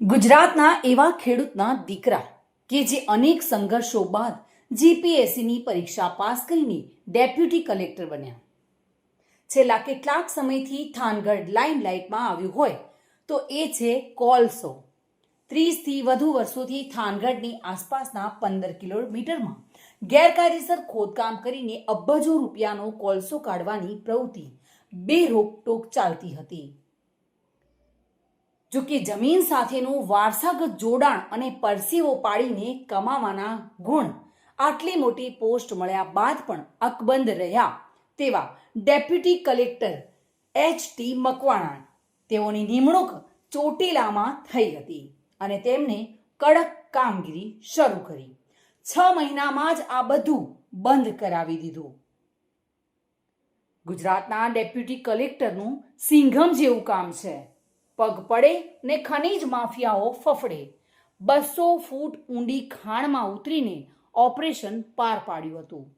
ગુજરાતના એવા ખેડૂતના દીકરા કે જે અનેક સંઘર્ષો બાદ જીપીએસસીની પરીક્ષા પાસ કરીને ડેપ્યુટી કલેક્ટર બન્યા. છેલ્લા કેટલાક સમયથી થાનગઢ લાઇમલાઇટમાં આવ્યું હોય તો એ છે કોલસો. ત્રીસથી વધુ વર્ષોથી થાનગઢની આસપાસના પંદર કિલોમીટરમાં ગેરકાયદેસર ખોદકામ કરીને અબજો રૂપિયાનો કોલસો કાઢવાની પ્રવૃત્તિ બે રોકટોક ચાલતી હતી. જો કે જમીન સાથેનું વારસાગત જોડાણ અને પરસેવો પાડીને કમાવાના ગુણ. આટલી મોટી પોસ્ટ મળ્યા બાદ પણ અકબંધ રહ્યા તેવા deputy collector H T Makwana તેઓની નિમણૂક ચોટીલામાં થઈ હતી અને તેમને કડક કામગીરી શરૂ કરી. છ મહિનામાં જ આ બધું બંધ કરાવી દીધું. ગુજરાતના ડેપ્યુટી કલેક્ટરનું સિંઘમ જેવું કામ છે. પગ પડે ને ખનીજ માફિયાઓ ફફડે. બસો ફૂટ ઊંડી ખાણમાં ઉતરીને ઓપરેશન પાર પાડ્યું હતું.